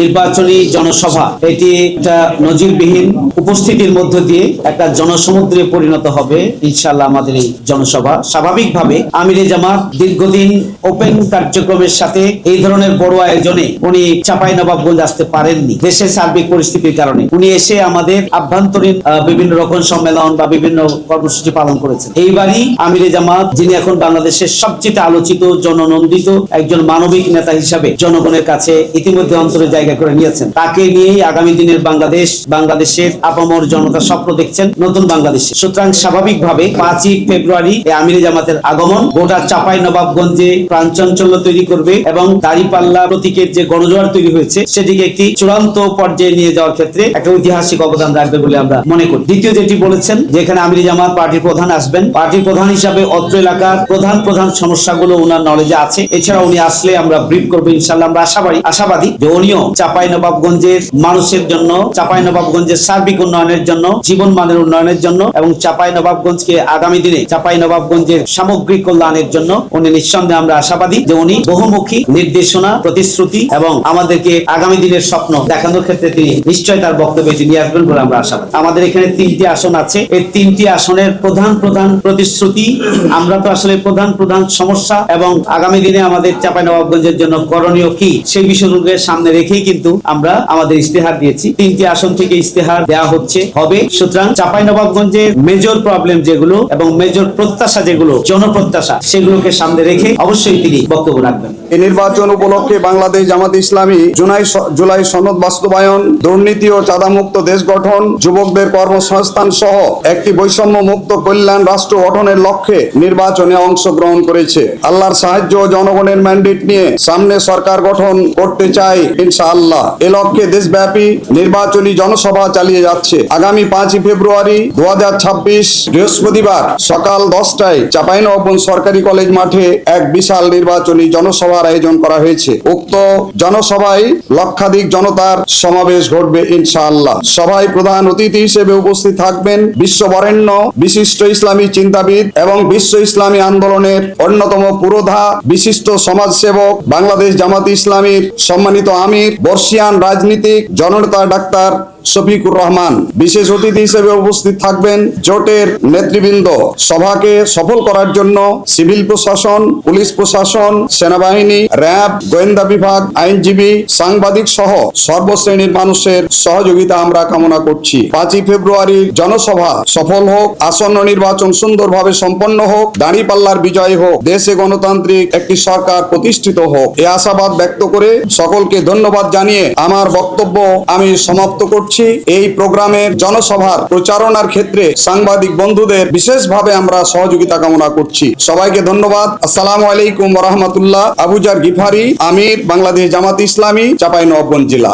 নির্বাচনী জনসভা, এটি একটা নজিরবিহীন উপস্থিতির মধ্য দিয়ে একটা জনসমুদ্রে পরিণত হবে ইনশাল্লাহ আমাদের এই জনসভা। স্বাভাবিকভাবে আমিরে জামাত দীর্ঘদিন ওপেন কার্যক্রমের সাথে এই ধরনের বড় আয়োজনে উনি চাপাই নবাবগঞ্জ আসতে পারেননি দেশের সার্বিক পরিস্থিতির কারণে। উনি এসে আমাদের আভ্যন্তরীণ বিভিন্ন রকম সম্মেলন বা বিভিন্ন কর্মসূচি পালন করেছেন। এইবারই আমিরে জামাত, যিনি এখন বাংলাদেশের সবচেয়ে আলোচিত, জননন্দিত একজন মানবিক নেতা হিসাবে জনগণের কাছে ইতিমধ্যে অন্তরে জায়গা করে নিয়েছেন। তাকে নিয়েই আগামী দিনের বাংলাদেশ, বাংলাদেশের আপামর জনতা স্বপ্ন দেখছেন নতুন বাংলাদেশে। সুতরাং স্বাভাবিকভাবে পাঁচই ফেব্রুয়ারি আমিরে জামাতের আগমন, গোটা চাপাই নবাবগঞ্জে প্রাঞ্চঞ্চল্য তৈরি করবে এবং দাড়িপাল্লা প্রতীকের যে গণজোয়ার তৈরি হয়েছে, সেটিকে একটি চূড়ান্ত পর্যায়ে নিয়ে যাওয়ার ক্ষেত্রে একটা ঐতিহাসিক অবদান রাখবে বলে আমরা মনে করি। দ্বিতীয় যেটি বলেছেন যে এখানে আমিরি জামাত পার্টির প্রধান আসবেন, পার্টির প্রধান হিসাবে অত্র এলাকার প্রধান প্রধান সমস্যাগুলো ওনার নলেজে আছে। এছাড়া উনি আসলে আমরা ব্রিফ করব ইনশাল্লাহ আমরা আশাবাদী আশাবাদী যে উনিও চাপাই নবাবগঞ্জের মানুষের জন্য চাপাই নবাবগঞ্জের সার্বিক উন্নয়নের জন্য জীবন মানের উন্নয়নের জন্য এবং চাপাই নবাবগঞ্জকে আগামী দিনে চাপাই নবাবগঞ্জের সামগ্রিক কল্যাণের জন্য উনি নিঃসন্দেহে আমরা আশাবাদী যে উনি বহুমুখী নির্দেশনা, প্রতিশ্রুতি এবং আমাদেরকে আগামী দিনের স্বপ্ন দেখানোর ক্ষেত্রে তিনি নিশ্চয় তার বক্তব্য নিয়ে আসবেন বলে আমরা আশাবাদী। আমাদের এখানে তিনটি আসন আছে। এই তিনটি আসনের প্রধান প্রধান প্রতিশ্রুতি, আমরা তো আসলে প্রধান প্রধান সমস্যা এবং আগামী দিনে আমাদের চাপাই নবাবগঞ্জের জন্য করণীয় কি সেই বিষয়গুলোকে সামনে রেখেই কিন্তু আমরা আমাদের ইস্তেহার দিয়েছি। তিনটি আসন থেকে ইস্তেহার দেওয়া হচ্ছে, হবে। সুতরাং চাপাই নবাবগঞ্জের মেজর প্রবলেম যেগুলো এবং মেজর প্রত্যাশা যেগুলো, জনপ্রত্যাশা, সেগুলোকে সামনে রেখে অবশ্যই তিনি বক্তব্য রাখবেন। এই নির্বাচন উপলক্ষে বাংলাদেশ জামাত ইসলামী জুলাই জুলাই সনদ বাস্তবায়ন, দুর্নীতি ও চাঁদামুক্ত দেশ গঠন, যুবকদের কর্মসংস্থান সহ একটি বৈষম্য মুক্ত কল্যাণ রাষ্ট্র গঠনের লক্ষ্যে নির্বাচনে অংশগ্রহণ করেছে। আল্লাহর সাহায্য জনগণের ম্যান্ডেট নিয়ে সামনে সরকার গঠন করতে চাই ইনশাআল্লাহ। এ লক্ষ্যে দেশব্যাপী নির্বাচনী জনসভা চালিয়ে যাচ্ছে। আগামী পাঁচই ফেব্রুয়ারি দু হাজার ছাব্বিশ বৃহস্পতিবার সকাল দশটায় চাঁপাইনবাবগঞ্জ সরকারি কলেজ মাঠে এক বিশাল নির্বাচনী জনসভার আয়োজন করা হয়েছে। উক্ত জনসভায় লক্ষাধিক জনতার সমাবেশ ঘটবে ইনশাআল্লাহ। সভায় প্রধান অতিথি হিসেবে উপস্থিত থাকবেন বিশ্ব বরেণ্য বিশিষ্ট ইসলামী চিন্তাবিদ এবং বিশ্ব ইসলামী আন্দোলনের অন্যতম পুরোধা বিশিষ্ট সমাজসেবক বাংলাদেশ জামাত ইসলামীর সম্মানিত আমির বর্ষিয়ান রাজনীতিক জনতা ডাক্তার শফিকুর রহমান। বিশেষ অতিথি হিসেবে উপস্থিত থাকবেন জোটের নেতৃবৃন্দ। সভাকে সফল করার জন্য সিভিল প্রশাসন, পুলিশ প্রশাসন, সেনাবাহিনী, র্যাব, গোয়েন্দা বিভাগ, আইনজীবী, সাংবাদিক সহ সর্বশ্রেণীর মানুষের সহযোগিতা আমরা কামনা করছি। পাঁচই ফেব্রুয়ারি জনসভা সফল হোক, আসন্ন নির্বাচন সুন্দরভাবে সম্পন্ন হোক, দাঁড়িপাল্লার বিজয় হোক, দেশে গণতান্ত্রিক একটি সরকার প্রতিষ্ঠিত হোক। এ আশাবাদ ব্যক্ত করে সকলকে ধন্যবাদ জানিয়ে আমার বক্তব্য আমি সমাপ্ত করছি, এই প্রোগ্রামের জনসভার প্রচারণার ক্ষেত্রে সাংবাদিক বন্ধুদের বিশেষভাবে আমরা সহযোগিতা কামনা করছি। সবাইকে ধন্যবাদ। আসসালামু আলাইকুম রহমতুল্লাহ। আবুজার গিফারি, আমির, বাংলাদেশ জামাত ইসলামী, চাপাই নবগঞ্জ জেলা।